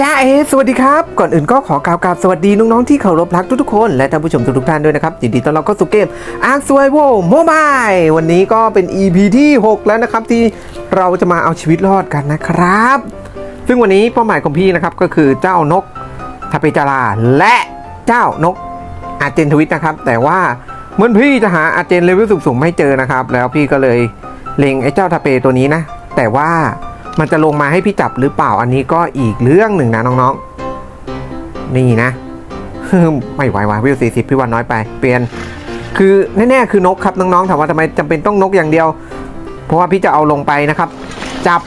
จ้าเอสวัสดีครับ ก่อนอื่นก็ขอกล่าวกราบสวัสดีน้องๆที่เคารพรักทุกๆคนและท่านผู้ชมทุกๆท่านด้วยนะครับยินดีต้อนรับเข้าสู่เกม Ark Survival Mobile วันนี้ก็เป็น EP ที่ 6 แล้วนะครับที่เราจะมาเอาชีวิตรอดกันนะครับ ซึ่งวันนี้เป้าหมายของพี่นะครับก็คือเจ้านกทาเปจาราและเจ้านกอาเจนทวิตนะครับ แต่ว่าเหมื่อนพี่จะหาอาเจนเลเวลสูงๆไม่เจอนะครับ แล้วพี่ก็เลยเล็งไอ้เจ้าทาเปตัวนี้นะ แต่ว่า มันจะลงมาให้พี่จับหรือเปล่าอันนี้ก็อีกเรื่องหนึ่งนะน้องๆ นี่นะไม่ไหวว่ะวิวสี่สิบพี่วันน้อยไป เปลี่ยน คือแน่ๆคือนกครับน้องๆถามว่าทำไมจำเป็นต้องนกอย่างเดียว เพราะว่าพี่จะเอาลงไปนะครับ จับ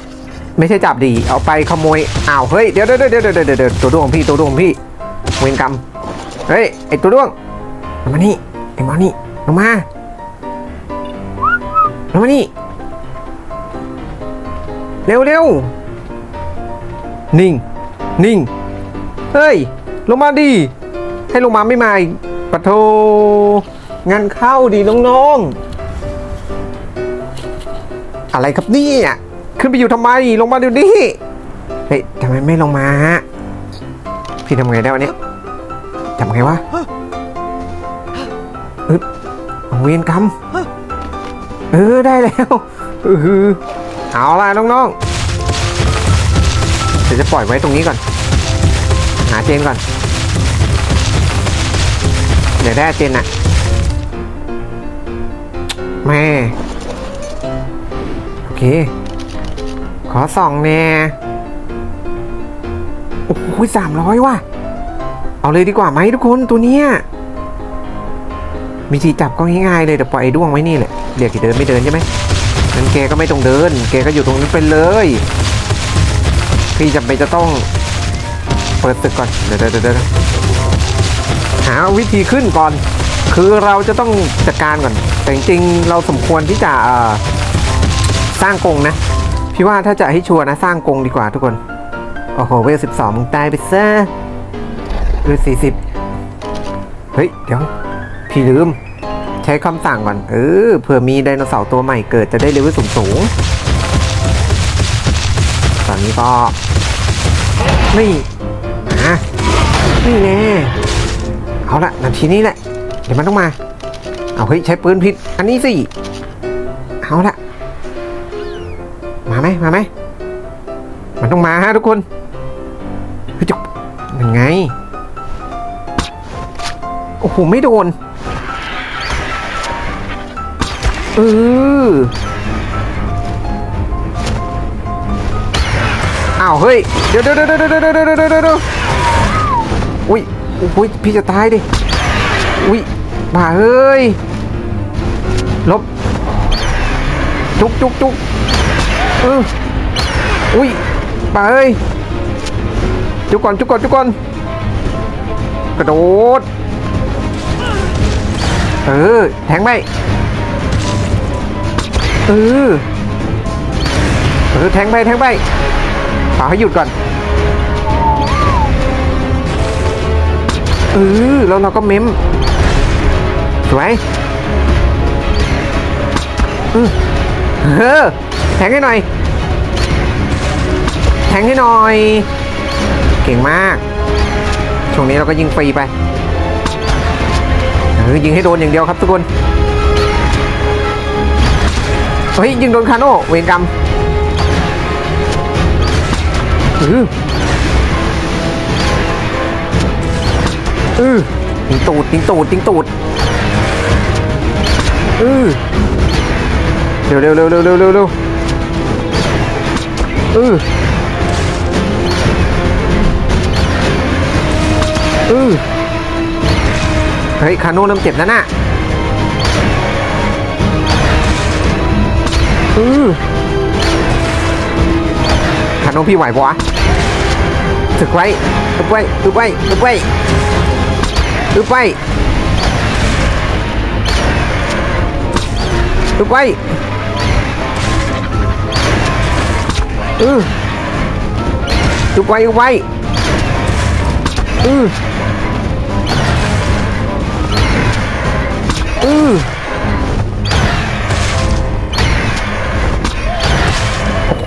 ไม่ใช่จับดีเอาไปขโมยอ้าวเฮ้ยเดี๋ยวเดี๋ยวเดี๋ยวเดี๋ยวเดี๋ยวตัวดวงพี่ตัวดวงพี่เวรกรรมเฮ้ยไอตัวดวงมานี่ไอมอนี่ลงมาลงมานี่ เร็วเร็วนิ่ง นิ่ง เฮ้ย ลงมาดิ ให้ลงมาไม่มาอีกปะโทงานเข้าดีน้องๆ อะไรครับเนี่ย ขึ้นไปอยู่ทำไม ลงมาเดี๋ยวนี้ เฮ้ยทำไมไม่ลงมา พี่ทำไงได้วะเนี่ยทำไงวะเอาเวียนกรรม เออ ได้แล้ว เออ เอาล่ะน้องๆเดี๋ยวจะปล่อยไว้ตรงนี้ก่อน หาเจนก่อน เดี๋ยวได้เจนอะแม่โอเค ขอส่องแน่โอ้โหสามร้อยว่ะ เอาเลยดีกว่าไหมทุกคนตัวเนี้ยวิธีจับก็ง่ายๆเลยเดี๋ยวปล่อยไอ้ด้วงไว้นี่แหละเรียกกี่เดินไม่เดินใช่ไหม งั้นแกก็ไม่ต้องเดิน แกก็อยู่ตรงนั้นไปเลย พี่จำเป็นจะต้องเปิดตึกก่อนเดี๋ยวเดี๋ยวเดี๋ยวหาวิธีขึ้นก่อน คือเราจะต้องจัดการก่อน แต่จริงๆเราสมควรที่จะสร้างกรงนะ พี่ว่าถ้าจะให้ชัวร์นะสร้างกรงดีกว่าทุกคน โอ้โหเวลสิบสองมึงตายไปซะเวลสี่สิบเฮ้ย เดี๋ยว พี่ลืม ใช้คำสั่งก่อน เออเผื่อมีไดโนเสาร์ตัวใหม่เกิดจะได้เลเวลสูงสูง ตอนนี้ก็ นี่มานี่แน่เอาละนาทีนี้แหละ เดี๋ยวมันต้องมา เอาเฮ้ยใช้ปืนผิด อันนี้สิ เอาละมาไหมมาไหมมันต้องมาฮะทุกคนเฮ้ยจุ๊บยังไง โอ้โห ไม่โดน เอออ้าวเฮ้ย เดี๋ยวเดี๋ยวเดี๋ยวเดี๋ยวเดี๋ยเดี๋ยวอุ้ยอุ้ยพี่จะตายดิ อุ้ยมาเฮ้ย ลบ จุกจุกจุกเอออุ้ยมาเฮ้ย จุกก่อนจุกก่อนจุกก่อน กระโดด เออ แทงไป เออเออแทงไปแทงไปเอาให้หยุดก่อนเออแล้วเราก็เม้มสวยเออเออแทงให้หน่อย แทงให้หน่อย เก่งมาก ช่วงนี้เราก็ยิงฟรีไปเออยิงให้โดนอย่างเดียวครับทุกคน เฮ้ยยิงโดนคาโน่เวรกรรมเออเออยิงตูดยิงตูดยิงตูดเออเร็วเร็วเร็วเร็วเร็วเร็วเร็วเออเออเฮ้ยคาโน่เริ่มเจ็บแล้วน่ะ เออคาโนพี่ไหวปะวะถึกไว้อึบไว้อึบไว้อึบไว้อึบไว้อึบไว้เอออึบไว้อึบไว้เออเออ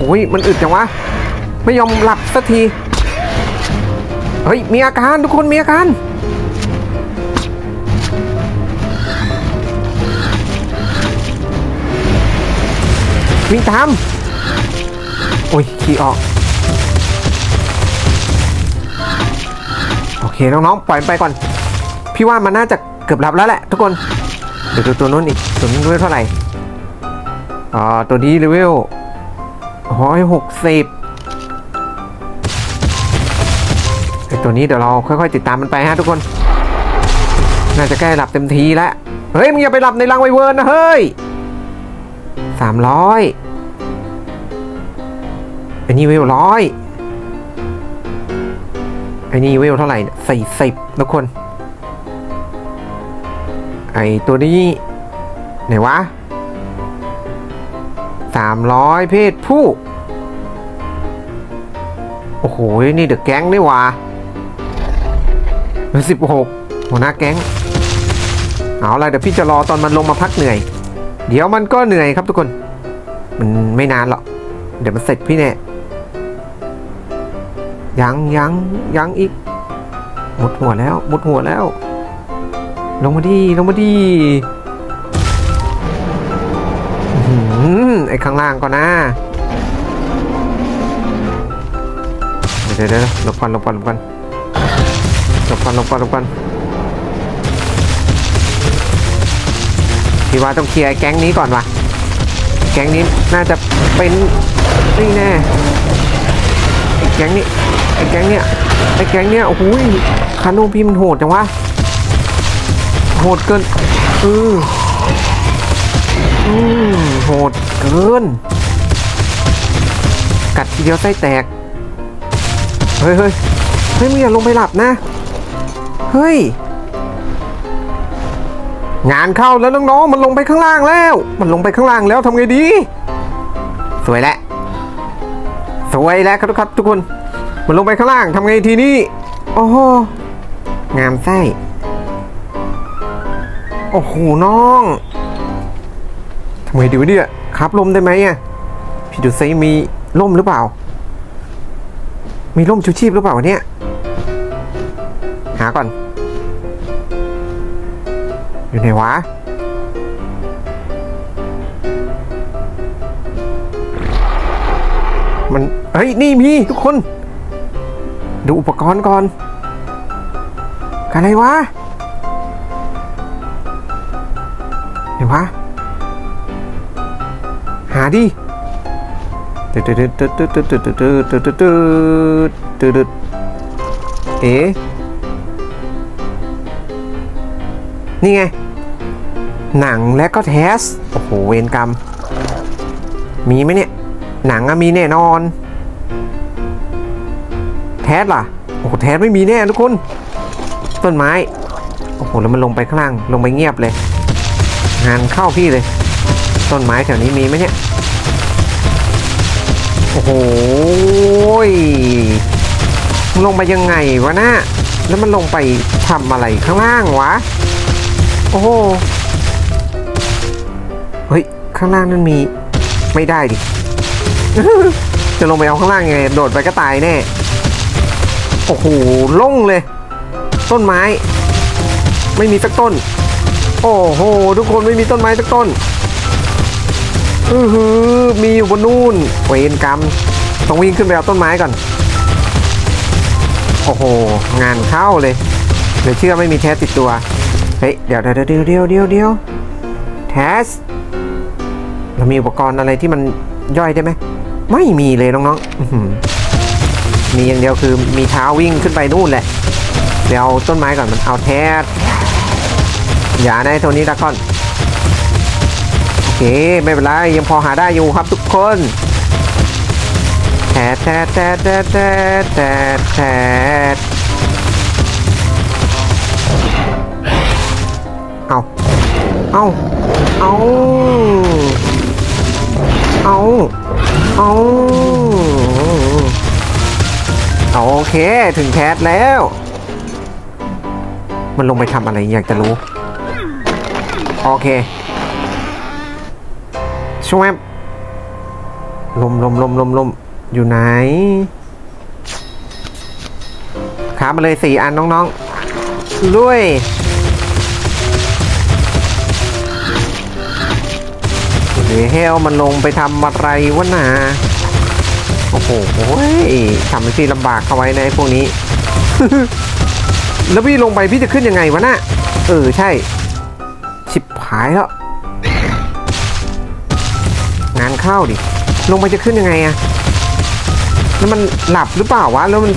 อ้โหมันอึดจังวะ ไม่ยอมหลับสักที เฮ้ย มีอาการทุกคนมีอาการ วิ่งตาม โอ้ย ขี่ออก โอเค น้องๆ ปล่อยไปก่อน พี่ว่ามันน่าจะเกือบหลับแล้วแหละ ทุกคน เดี๋ยวดูตัวนู้นอีก ตัวนู้นเลเวลเท่าไหร่ อ่า ตัวนี้เลเวล ร้อยหกสิบไอตัวนี้เดี๋ยวเราค่อยๆ ติดตามมันไปฮะทุกคน น่าจะใกล้หลับเต็มทีแล้ว เฮ้ยมึงอย่าไปหลับในรังไวเวิร์นนะเฮ้ยสามร้อยอันนี้เวลร้อยอันนี้เวลเท่าไหร่สี่สิบทุกคน ไอตัวนี้ ไหนวะ สามร้อยเพศผู้ โอ้โห นี่เดอะแก๊งนี่หวะสิบหกหัวหน้าแก๊ง เอาละเดี๋ยวพี่จะรอตอนมันลงมาพักเหนื่อย เดี๋ยวมันก็เหนื่อยครับทุกคน มันไม่นานหรอก เดี๋ยวมันเสร็จพี่แน่ยังยังยังอีกหมดหัวแล้วหมดหัวแล้ว ลงมาดีลงมาดี ไอ้ข้างล่างก่อนนะเดี๋ยวเดี๋ยวเดี๋ยวหลบก่อนหลบก่อนหลบก่อนหลบก่อนหลบก่อนหลบก่อนพี่ว่าต้องเคลียร์ไอ้แก๊งนี้ก่อนว่ะแก๊งนี้น่าจะเป็นนี่แน่ไอ้แก๊งนี้ไอ้แก๊งเนี้ยไอ้แก๊งเนี้ยโอ้โหคาโนพี่มันโหดจังวะโหดเกินเอออืมโหด กิน กัดทีเดียวไส้แตก เฮ้ยเฮ้ยเฮ้ยมึงอย่าลงไปหลับนะ เฮ้ย งานเข้าแล้วน้องๆ มันลงไปข้างล่างแล้ว มันลงไปข้างล่างแล้วทำไงดี สวยแล้วสวยแล้วครับทุกครับทุกคน มันลงไปข้างล่างทำไงทีนี้ โอ้โห งามไส้ โอ้โหน้อง ไงดีวะเนี่ยครับลมได้ไหมอะพี่ดูซิมีล่มหรือเปล่า มีร่มชูชีพหรือเปล่าเนี่ย หาก่อน อยู่ไหนวะมันเฮ้ยนี่มีทุกคน ดูอุปกรณ์ก่อนอะไรวะไหนวะ หาดิเอ๊นี่ไง หนังและก็เทส โอ้โห เวรกรรม มีไหมเนี่ย หนังอะมีแน่นอน แทสล่ะ โอ้โห แทสไม่มีแน่ทุกคน ต้นไม้ โอ้โห แล้วมันลงไปข้างล่าง ลงไปเงียบเลย งานเข้าพี่เลย ต้นไม้แถวนี้มีไหมเนี่ย โอ้โหลงไปยังไงวะนะแล้วมันลงไปทำอะไรข้างล่างวะ โอ้โห เฮ้ย ข้างล่างนั่นมี ไม่ได้ดิ จะลงไปเอาข้างล่างยังไง โดดไปก็ตายแน่ โอ้โหล่งเลย ต้นไม้ ไม่มีสักต้น โอ้โห ทุกคนไม่มีต้นไม้สักต้น อือหือมีอยู่บนนู่นเวรกรรมต้องวิ่งขึ้นไปเอาต้นไม้ก่อน โอ้โห งานเข้าเลยเดี๋ยเชื่อไม่มีแทสติดตัว เฮ้ย เดี๋ยวเดี๋ยวเดี๋ยวเดี๋ยวเดี๋ยวเดี๋ยวแทส เรามีอุปกรณ์อะไรที่มันย่อยได้ไหม ไม่มีเลยน้องๆมีอย่างเดียวคือมีเท้าวิ่งขึ้นไปนู่นแหละ เดี๋ยวเอาต้นไม้ก่อนมันเอาแทส อย่าในโทนี้ละก่อน เค ไม่เป็นไร ยังพอหาได้อยู่ครับทุกคนแทดแทดแทดแทดแทดแทดแทเอาเอาเอาเอาเอาโอเค ถึงแคสแล้ว มันลงไปทำอะไรอยากจะรู้ โอเค ช่วยลมลมลมลมลมอยู่ไหนคค้ามาเลยสี่อันน้องๆลุยเฮ้ยเฮลมันลงไปทำอะไรวะนาโอ้โหทำให้พี่ลำบากเข้าไว้ในพวกนี้ แล้วพี่ลงไปพี่จะขึ้นยังไงวะน่ะเออใช่ ชิบหายแล้ว งานเข้าดิ ลงไปจะขึ้นยังไงอะแล้วมันหลับหรือเปล่าวะ แล้วมัน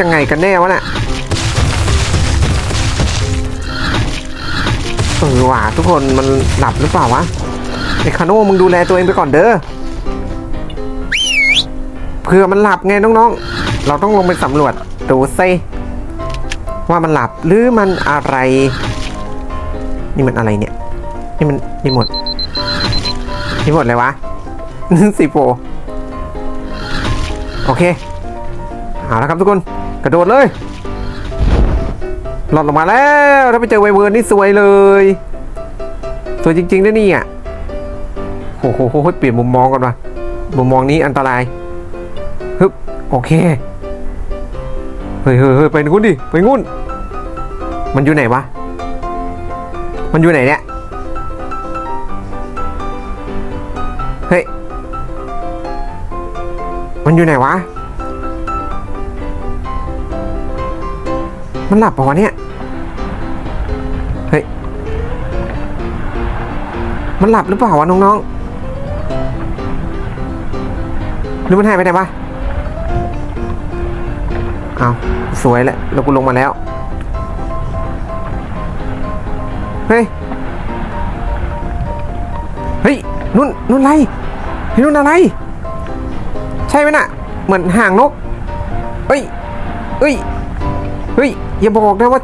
ยังไงกันแน่วะน่ะเออว่ะทุกคนมันหลับหรือเปล่าวะไอคาโน่มึงดูแลตัวเองไปก่อนเด้อเผื่อมันหลับไงน้องๆ เราต้องลงไปสำรวจดูซิว่ามันหลับหรือมันอะไร นี่มันอะไรเนี่ย นี่มันนี่หมด นี่หมดเลยวะ สิโปโอเค เอาละครับทุกคน กระโดดเลย หลอดลงมาแล้ว ถ้าไปเจอไวเวิร์นนี่สวยเลย สวยจริงๆนะนี่อะโอ้โหเปลี่ยนมุมมองก่อนวะมุมมองนี้อันตราย ฮึบ โอเค เฮ้ยเฮ้ยเฮ้ยไปงูนดิ ไปงูนมันอยู่ไหนวะ มันอยู่ไหนเนี่ย เฮ้ย มันอยู่ไหนวะ มันหลับปะวะเนี่ย เฮ้ย มันหลับหรือเปล่าวะน้องๆ หรือมันหายไปไหนวะเอาสวยแล้วแล้วกูลงมาแล้ว เฮ้ย นุ่นนุ่นอะไรเฮ้ยนุ่นอะไร ใช่ไหมน่ะ เหมือนห่างนกเฮ้ยเฮ้ย เฮ้ย อย่าบอกนะว่า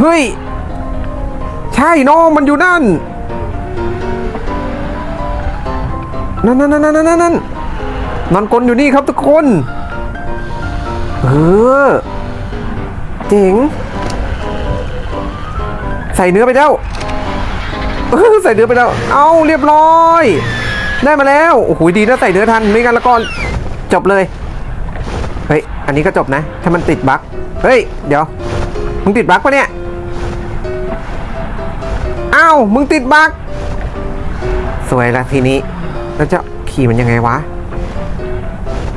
เฮ้ย ใช่น้องมันอยู่นั่น นั่นนั่นนั่นนั่นนั่นนอนกลนอยู่นี่ครับทุกคน เออ เจ๋ง ใส่เนื้อไปแล้วเออ ใส่เนื้อไปแล้ว เอาเรียบร้อย ได้มาแล้ว โอ้โหดีนะใส่เนื้อทันไม่งั้นแล้วก็จบเลย เฮ้ย อันนี้ก็จบนะ ถ้ามันติดบั๊กเฮ้ย เดี๋ยว มึงติดบั๊กปะเนี่ย อ้าว มึงติดบั๊กสวยละทีนี้ แล้วจะขี่มันยังไงวะ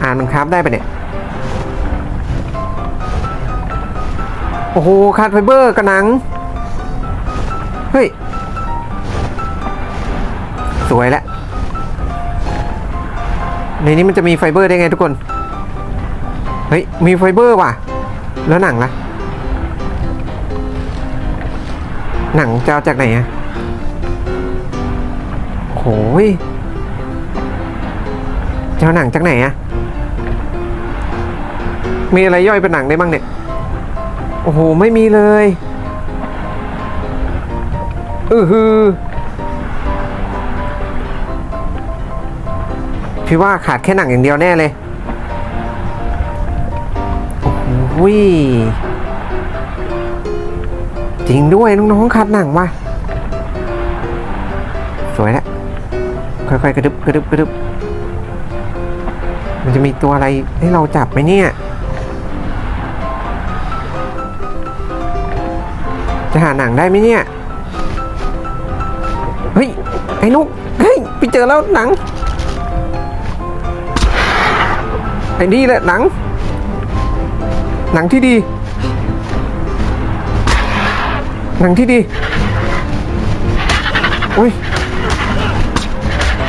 อ่านมันคราฟได้ปะเนี่ย โอ้โหคาดไฟเบอร์กระหนัง สวยแล้ว ในนี้มันจะมีไฟเบอร์ได้ไงทุกคน เฮ้ย มีไฟเบอร์ว่ะ แล้วหนังล่ะ หนังจะเอาจากไหนอะโหยจะเอาหนังจากไหนอะมีอะไรย่อยเป็นหนังได้บ้างเนี่ย โอ้โห ไม่มีเลย อือฮือ พี่ว่าขาดแค่หนังอย่างเดียวแน่เลยโอ้โหยจริงด้วยน้องๆขาดหนังว่ะสวยแล้วค่อยๆกระดึบกระดึบกระดึบมันจะมีตัวอะไรให้เราจับไหมเนี่ย จะหาหนังได้ไหมเนี่ย เฮ้ย ไอ้นุกเฮ้ย ไปเจอแล้วหนัง ไอ้นี่แหละหนัง หนังที่ดี หนังที่ดีอุ้ย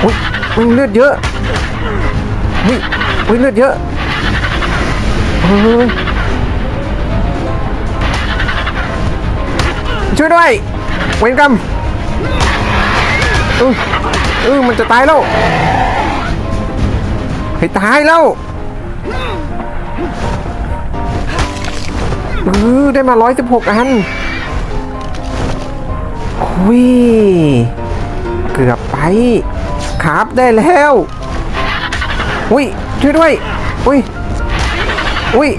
อุ้ยอุ้ยเลือดเยอะอุ้ยอุ้ยเลือดเยอะเฮ้ยช่วยด้วย เวรกรรมเออเออมันจะตายแล้วให้ตายแล้ว เออได้มาร้อยสิบหกอันหุยเกือบไปครับได้แล้วอุ้ยช่วยด้วยอุ้ยอุ้ย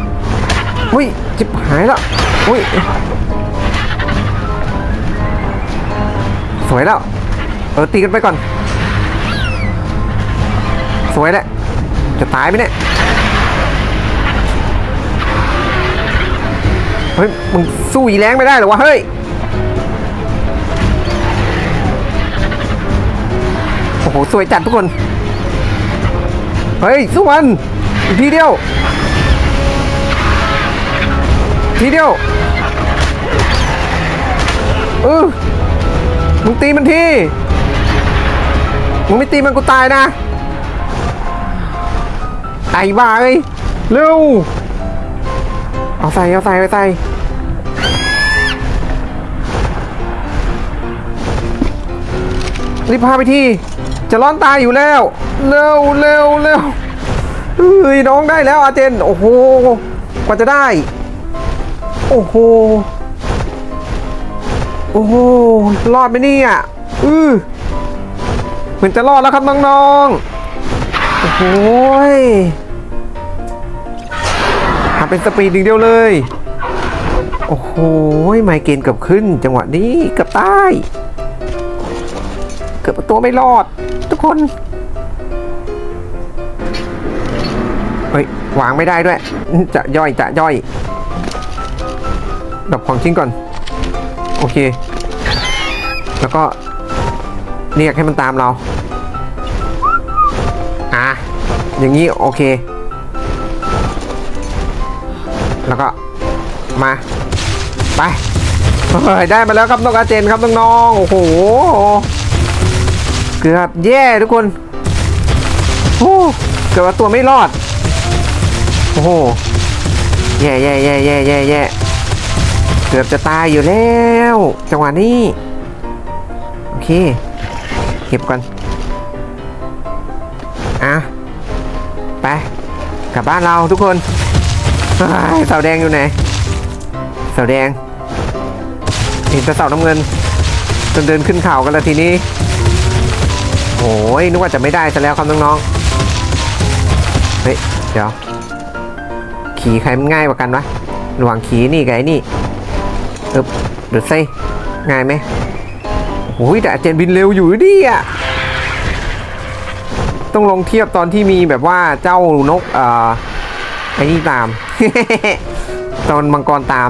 อุ้ยจิบหายแล้วอุ้ยสวยแล้ว เออตีกันไปก่อน สวยแหละจะตายไหมเนี่ย เฮ้ย มึงสู้อีแรงไม่ได้หรอวะ เฮ้ย โอ้โห สวยจัดทุกคน เฮ้ย สู้มัน อีกทีเดียว ทีเดียวเออมึงตีมันที มึงไม่ตีมันกูตายนะ ไอ้บ้าเอ้ย เร็ว เอาใส่เอาใส่เอาใส่รีบพาไปที่ จะร้อนตายอยู่แล้ว เร็วเร็วเร็วเฮ้ยน้องได้แล้วอาเจน โอ้โหกว่าจะได้ โอ้โหโอ้โหรอดไหมเนี่ยอือเหมือนจะรอดแล้วครับน้องๆโอ้โหย เป็นสปีดอย่างเดียวเลย โอ้โหไมเกรนเกือบขึ้น จังหวะนี้เกือบตายเกือบตัวไม่รอด ทุกคนเฮ้ยวางไม่ได้ด้วย จะย่อยจะย่อยดับของทิ้งก่อน โอเค แล้วก็เรียกให้มันตามเรา อะ อย่างนี้โอเค แล้วก็มาไปได้มาแล้วครับน้องอาเจนครับน้องๆโอ้โหเกือบแย่ทุกคนโอ้เกือบว่าตัวไม่รอดโอ้โหแย่แย่แย่แย่แย่แย่เกือบจะตายอยู่แล้ว จังหวะนี้โอเคเก็บก่อนอะไปกลับบ้านเราทุกคน เสาแดงอยู่ไหนเสาแดงเห็นแต่เสาน้ำเงินจนเดินขึ้นเขากันแล้วทีนี้โอ้ยนึกว่าจะไม่ได้ซะแล้วครับน้องๆเฮ้ยเดี๋ยวขี่ใครมันง่ายกว่ากันวะระหว่างขี่นี่กับไอ้นี่เอบเดือดไซง่ายไหมโอ้ยแต่อาเจนบินเร็วอยู่ดิอะต้องลองเทียบตอนที่มีแบบว่าเจ้านกอ่อไอ้นี่ตาม ตอนมังกรตาม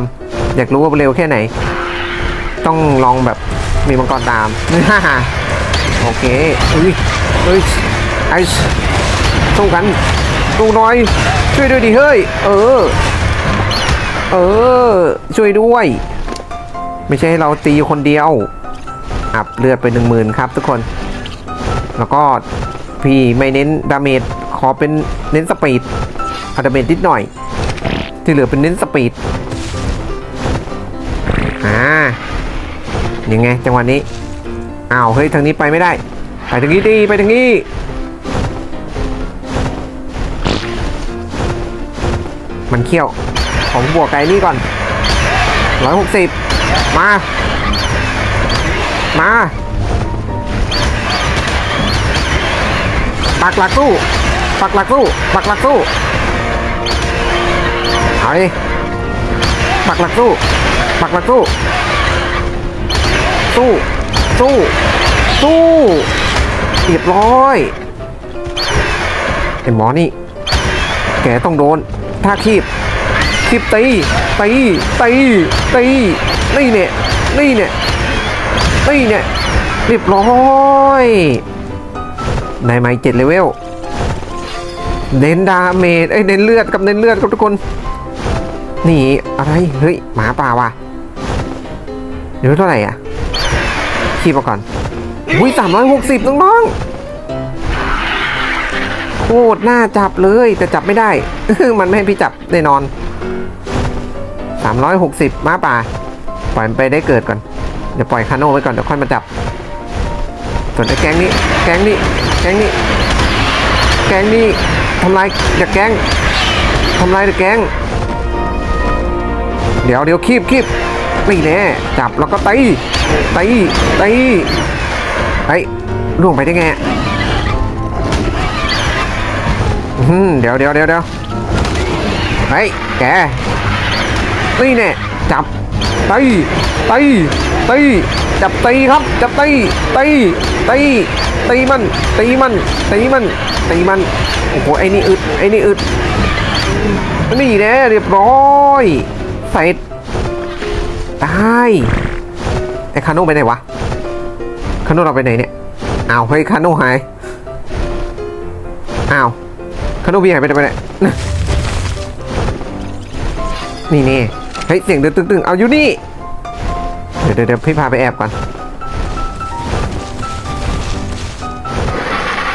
อยากรู้ว่าเร็วแค่ไหน ต้องลองแบบมีมังกรตามโอเคเอ้ยเอ้ยไอซ์สู้กันสู้น่อยช่วยด้วยดิเฮ้ย เออ เออ ช่วยด้วย ไม่ใช่ให้เราตีคนเดียว อับเลือดไปหนึ่งหมื่นครับทุกคน แล้วก็พี่ไม่เน้นดาเมจขอเป็นเน้นสปีดเอาดาเมจนิดหน่อย ที่เหลือเป็นเน้นสปีดอ่ายังไงจังหวะนี้อ้าวเฮ้ยทางนี้ไปไม่ได้ ไปทางนี้ดีไปทางนี้มันเขี้ยว ของบวกไก่นี่ก่อนร้อยหกสิบมา มา ปักหลักสู้ ปักหลักสู้ ปักหลักสู้ เอาดิปักหลักสู้ปักหลักสู้ สู้ สู้ สู้เรียบร้อยไอ้หมอนี่ แกต้องโดนถ้าคีบคีบตีตีตีตีนี่เนี่ยนี่เนี่ยนี่เนี่ยเรียบร้อยในไม้เจ็ดเลเวลเน้นดาเมจไอ้ยเน้นเลือดกับเน้นเลือดครับทุกคน นี่อะไรเฮ้ยหมาป่าวะเดี๋ยวเท่าไหร่อะคีบมาก่อนอุ้ยสามร้อยหกสิบน้องๆโคตรน่าจับเลยแต่จับไม่ได้ มันไม่ให้พี่จับแน่นอน360ม้อยหกสิบหมาป่า ปล่อยมันไปได้เกิดก่อน เดี๋ยวปล่อยคาโน่ไว้ก่อนเดี๋ยวค่อยมาจับ ส่วนไอ้แก๊งนี้ แก๊งนี้ แก๊งนี้ แก๊งนี้ทำลายอย่าแก๊งทำลายแต่แก๊ง เดี๋ยวเดี๋ยวคีบคีบนี่แน่จับแล้วก็ตีตีตีเฮ้ล่วงไปได้ไงเดี๋ยวเดี๋ยวเดี๋ยวเดี๋ยวเฮ้แกนี่แน่จับตีตีตีจับตีครับ จับตีตีตีตีมันตีมันตีมันตีมันโอ้โหไอ้นี่อึดไอ้นี่อึดนี่แน่เรียบร้อย เสร็จได้ไอ้คาโน่ไปไหนวะคาโน่เราไปไหนเนี่ยอ้าวเฮ้ยคาโน่หายอ้าวคาโน่พี่หายไปไหนไปไหนนี่นี่เฮ้ยเสียงเดือดตึงๆเอาอยู่นี่เดี๋ยวเดี๋ยวเดี๋ยวพี่พาไปแอบก่อน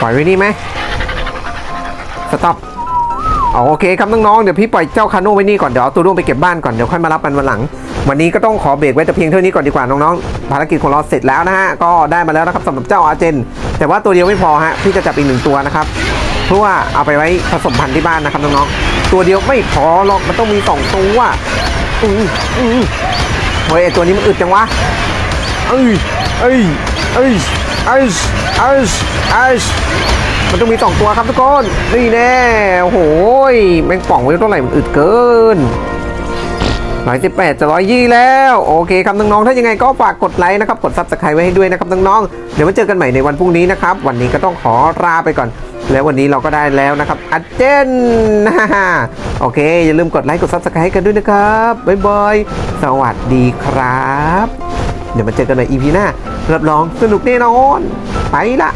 ปล่อยไว้นี่ไหมสต็อป อ๋อโอเคครับน้องๆ เดี๋ยวพี่ปล่อยเจ้าคาโน่ไว้นี่ก่อน เดี๋ยวเอาตัวร่วงไปเก็บบ้านก่อน เดี๋ยวค่อยมารับมันวันหลัง วันนี้ก็ต้องขอเบรกไว้แต่เพียงเท่านี้ก่อนดีกว่าน้องๆ ภารกิจของเราเสร็จแล้วนะฮะ ก็ได้มาแล้วนะครับสำหรับเจ้าอาเจน แต่ว่าตัวเดียวไม่พอฮะ พี่จะจับอีกหนึ่งตัวนะครับ เพื่อว่าเอาไปไว้ผสมพันธุ์ที่บ้านนะครับน้องๆ ตัวเดียวไม่พอหรอก มันต้องมีสองตัวอืออือเฮ้ยตัวนี้มันอึดจังวะเอ้ยเอ้ยเอ้ยเอ้ยเอ้ยเอ้ย มันต้องมีสองตัวครับทุกคน นี่แน่โอ้โหแมงป่องไว้เท่าไหร่มันอึดเกินร้อยสิบแปดจะร้อยยี่แล้ว โอเคครับน้องๆถ้ายังไงก็ฝากกดไลค์นะครับ กดซับสไครต์ไว้ให้ด้วยนะครับน้องๆเดี๋ยวมาเจอกันใหม่ในวันพรุ่งนี้นะครับ วันนี้ก็ต้องขอลาไปก่อน แล้ววันนี้เราก็ได้แล้วนะครับอัจเจนโอเค อย่าลืมกดไลค์กดซับสไครต์กันด้วยนะครับบ๊ายบายสวัสดีครับ เดี๋ยวมาเจอกันใน EP หน้ารับรองสนุกแน่นอน ไปละ